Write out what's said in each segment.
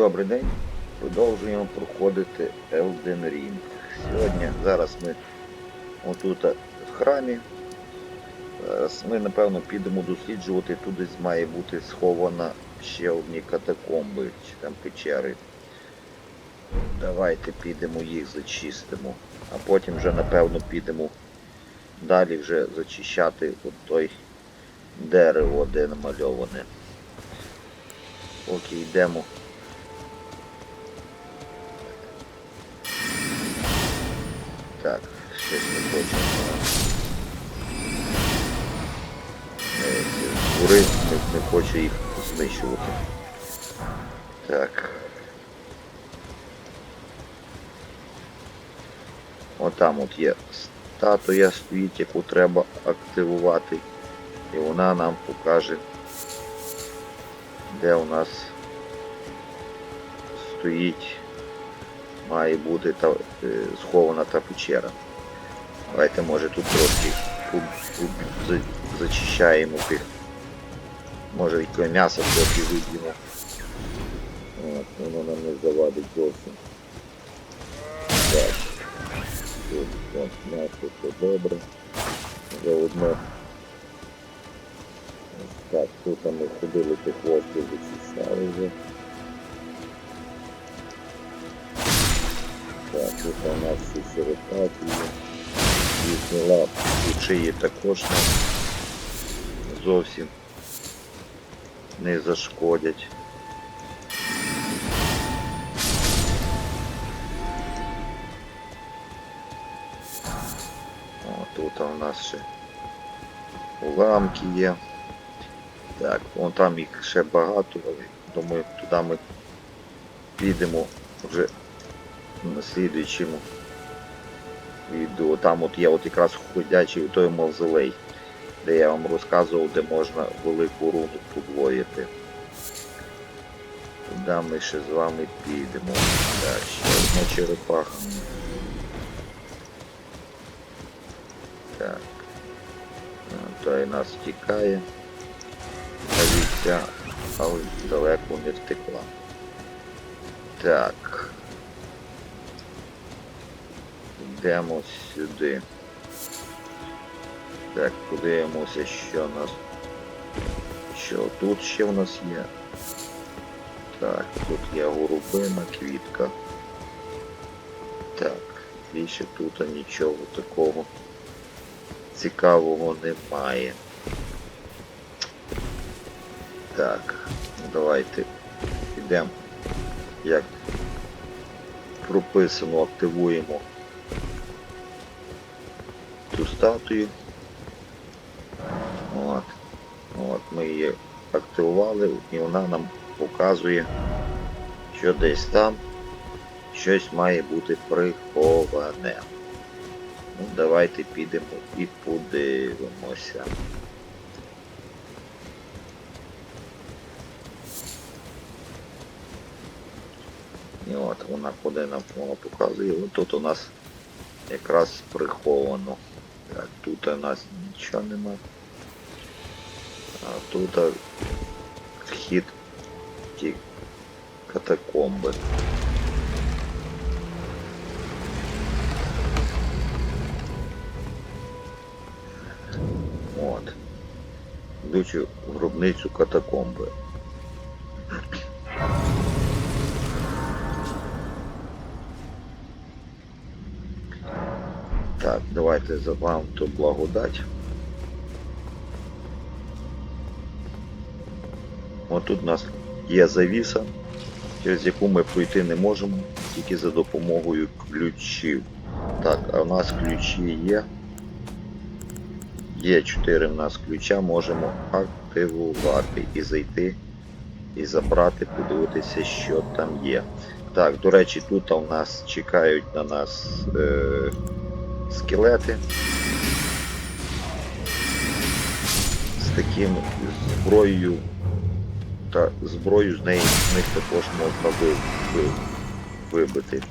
Добрий день. Продовжуємо проходити Elden Ring. Сьогодні, зараз ми отут в храмі. Зараз ми, напевно, підемо досліджувати. Тут десь має бути схована ще одні катакомби чи там печери. Давайте підемо їх зачистимо. А потім вже, напевно, підемо далі вже зачищати от той дерево, де намальоване. Поки йдемо. Так, щось не хочемо. Кури не, не хоче їх знищувати. Так. Отам от є статуя стоїть, яку треба активувати. І вона нам покаже, де у нас стоїть, має бути та, е, схована та печера. Давайте може тут трошки тут, тут за- зачищаємо тих. Може яке м'ясо трохи виб'ємо. Воно нам не завадить зовсім. Так. М'ясо все добре. Заодно. Так, тут ми ходили по хвосту, зачищали вже. Так, тут у нас всі сиропаті є. Їхні лапки, і шиї також нам зовсім не зашкодять. Тут у нас ще уламки є. Так, вон там їх ще багато, але думаю, туди ми підемо вже на слідуючому відео. Там от є от якраз ходячий той мавзолей, де я вам розказував, де можна велику руну подвоїти. Туди ми ще з вами підемо. Так, ще одна черепаха. Так. А, Той нас тікає. Навіця, але далеко не втекла. Так. Йдемо сюди. Так, подивимося, що у нас. Що тут ще в нас є. Так, тут є голубина, квітка. Так, більше тут нічого такого цікавого немає. Так, ну давайте підемо. Як прописано, активуємо статую. От. От, ми її активували і вона нам показує, що десь там щось має бути приховане. Ну, давайте підемо і подивимося. І от вона куди нам показує. От тут у нас якраз приховано. Так, тут у нас нічого нема. А тут вхід в ті катакомби. От. Йдучи в гробницю катакомби. Давайте за вам ту благодать. От тут у нас є завіса, через яку ми пройти не можемо, тільки за допомогою ключів. Так, а в нас ключі є. Є 4 в нас ключа, можемо активувати і зайти і забрати, подивитися, що там є. Так, до речі, тут у нас чекають на нас е, скелети з таким зброєю та зброю з неї з них також можна ви, ви, вибити.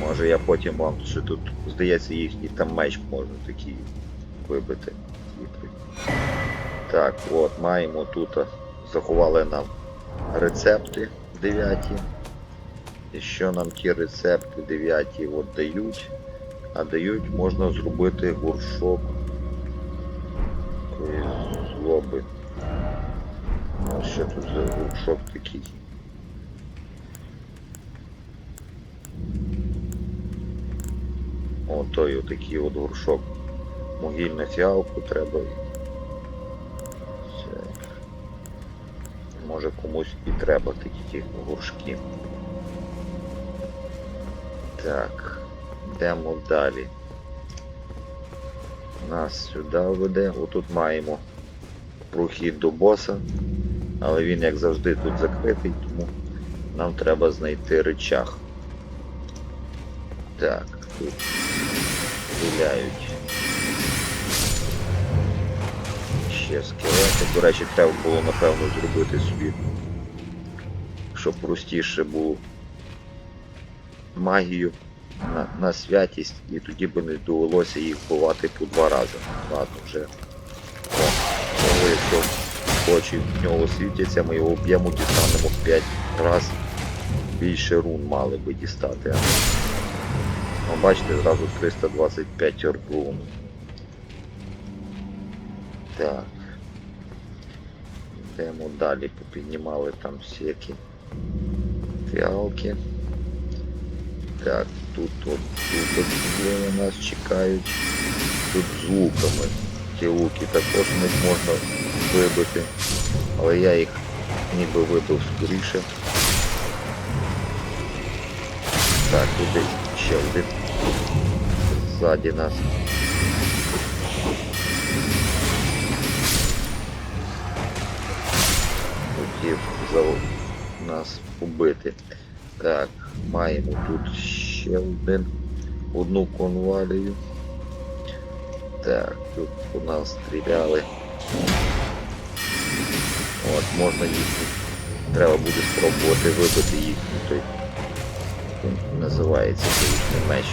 Може я потім вам ще тут, здається, їхній там меч можна такий вибити. Так, от, маємо тут заховали нам рецепти дев'яті. І що нам ті рецепти дев'яті от дають? А дають можна зробити горшок такої злоби. Ну, що тут за горшок такий? О, той отакий от горшок. Могильну фіалку треба. Може комусь і треба такі горшки. Так, йдемо далі. Нас сюди веде. Отут маємо прохід до боса, але він, як завжди, тут закритий, тому нам треба знайти речах. Так, тут стріляють. Ще скелети. До речі, треба було напевно зробити собі, щоб простіше було магію на, на святість, і тоді би не довелося їх ховати по два рази. Ладно, вже. Того, якщо очі в нього світяться, ми його об'єму дістанемо в 5 разів більше рун мали би дістати. Ну, бачите, зразу 325 рун. Так. Йдемо далі, попіднімали там всякі фіалки. Так, тут от, тут от вони нас чекають. Тут з луками. Ті луки також не можна вибити. Але я їх ніби вибив скоріше. Так, тут десь ще один ззаді нас. Хотів за нас убити. Так, маємо тут ще один, одну конвалію. Так, тут у нас стріляли. От, можна їх. Треба буде спробувати вибити їхній той. Називається їхній меч.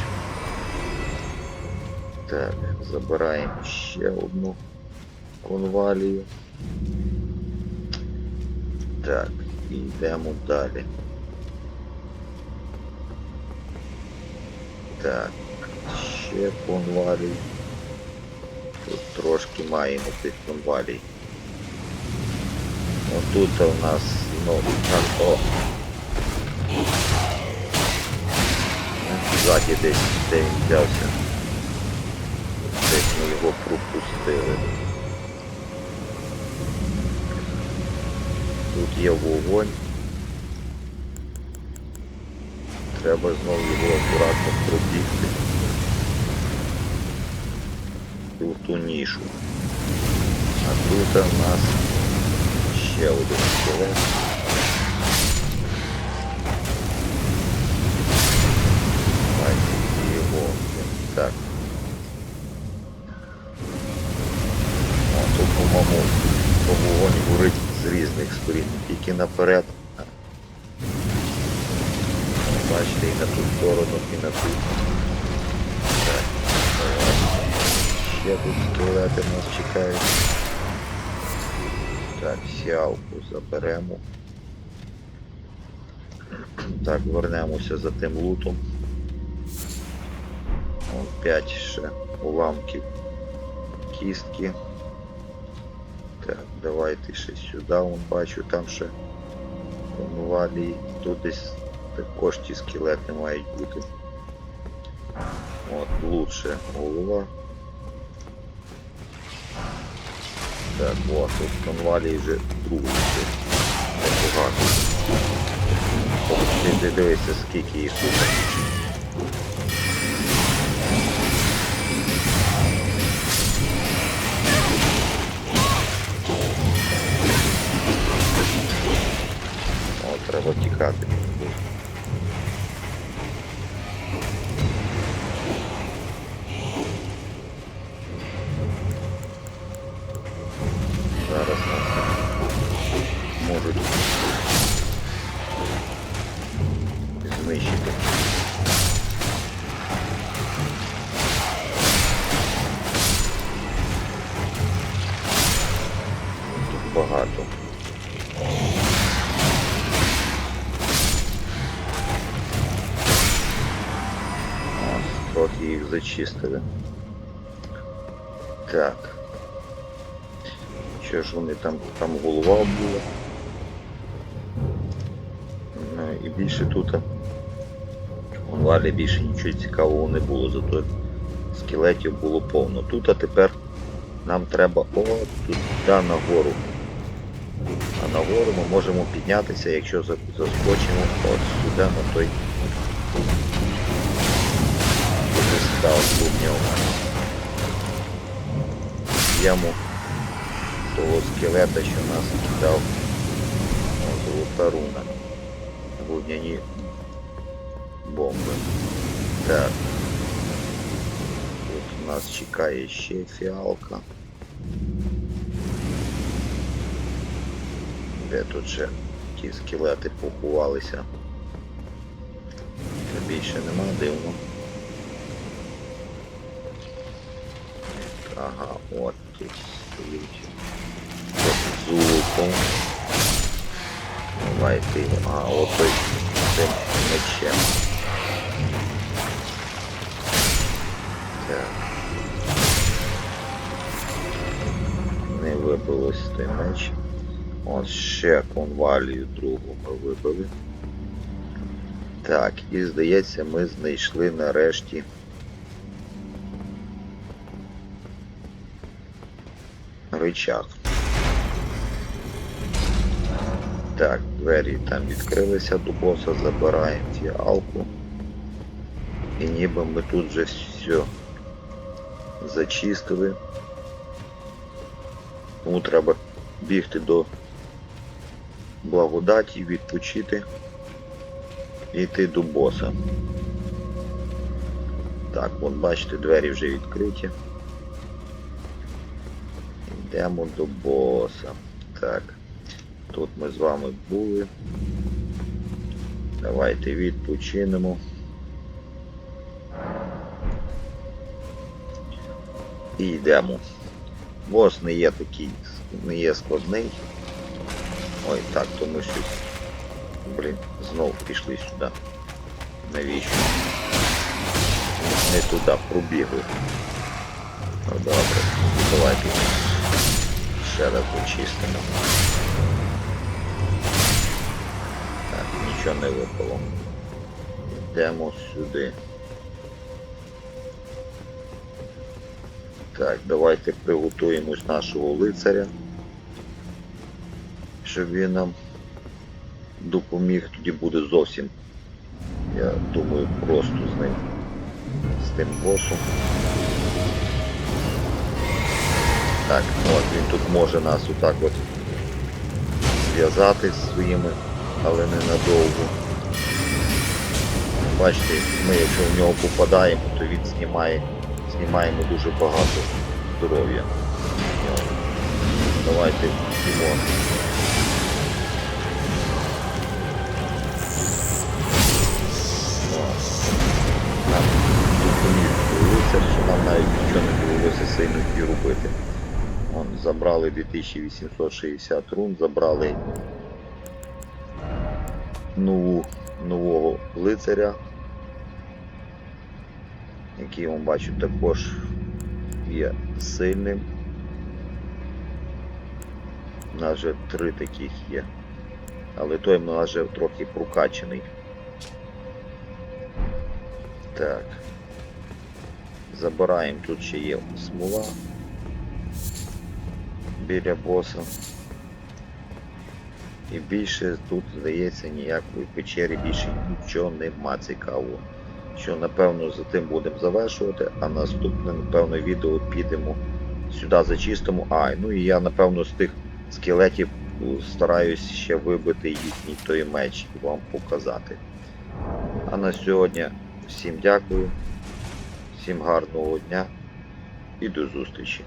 Так, забираємо ще одну конвалію. Так, йдемо далі. Так, ще конвалій. Тут трошки маємо тих конвалій. Отут у нас знову там. Ззаді десь де взявся. Десь ми його пропустили. Тут є вогонь. Треба знову його акуратно пробігти. І в ту нішу. А тут у нас ще один скелет. Давайте його. Так. Сторін. Тільки наперед. Бачите, і на ту сторону, і на ту. Так. Ще тут скелети нас чекають. Так, сіалку заберемо. Так, вернемося за тим лутом. 5 ще уламків кістки. Так, давайте ще сюди, вон бачу, там ще конвалії. Тут десь також ті скелети мають бути. От, лучше голова. Так, от, тут конвалії вже другий непогано. Ти дивися, скільки їх тут. О, Трохи їх зачистили. Так. Що ж вони там, там голова була. Ну, і більше тут. У Валі більше нічого цікавого не було, зато скелетів було повно. Тут а тепер нам треба от туди нагору. А нагору ми можемо піднятися, якщо за- заскочимо от сюди на той став нього. Яму того скелета, що нас кидав золота руна. Вогняні бомби. Так. Тут нас чекає ще фіалка. Де тут ще ті скелети поховалися? Більше нема дивно. Ага, от тут стоїть. От золотом. Давайте, а от той мечем. Так. Не вибилось той меч. От ще конвалію другу ми вибили. Так, і здається, ми знайшли нарешті. Рычаг. Так, двері там відкрилися до боса, забираємо фіалку. І ніби ми тут вже все зачистили. Тому треба бігти до благодаті, відпочити і йти до боса. Так, от бачите, двері вже відкриті. Йдемо до боса. Так. Тут ми з вами були. Давайте відпочинемо. І йдемо. Бос не є такий, не є складний. Ой, так, то ми щось. Блін, знов пішли сюди. Навіщо? Не туди пробігли. Ну добре, давайте ще раз очистимо. Так, нічого не випало. Йдемо сюди. Так, давайте приготуємось нашого лицаря, щоб він нам допоміг, тоді буде зовсім, я думаю, просто з ним, з тим босом. Так, от він тут може нас отак от зв'язати зі своїми, але ненадовго. Бачите, ми якщо в нього попадаємо, то він знімає, знімаємо дуже багато здоров'я. Давайте йдемо. О, Нам допоміг лицар, що нам навіть нічого не довелося сильно і робити. Вон, забрали 2860 рун, забрали нову, нового лицаря, який вам бачу також є сильним. У нас вже три таких є. Але той в нас вже трохи прокачаний. Так. Забираємо, тут ще є смола біля боса. І більше тут, здається, ніякої печері більше нічого нема цікавого. Що напевно за тим будемо завершувати, а наступне, напевно, відео підемо сюди зачистимо. А, ну і я напевно з тих скелетів ну, стараюсь ще вибити їхній той меч і вам показати. А на сьогодні всім дякую, всім гарного дня і до зустрічі.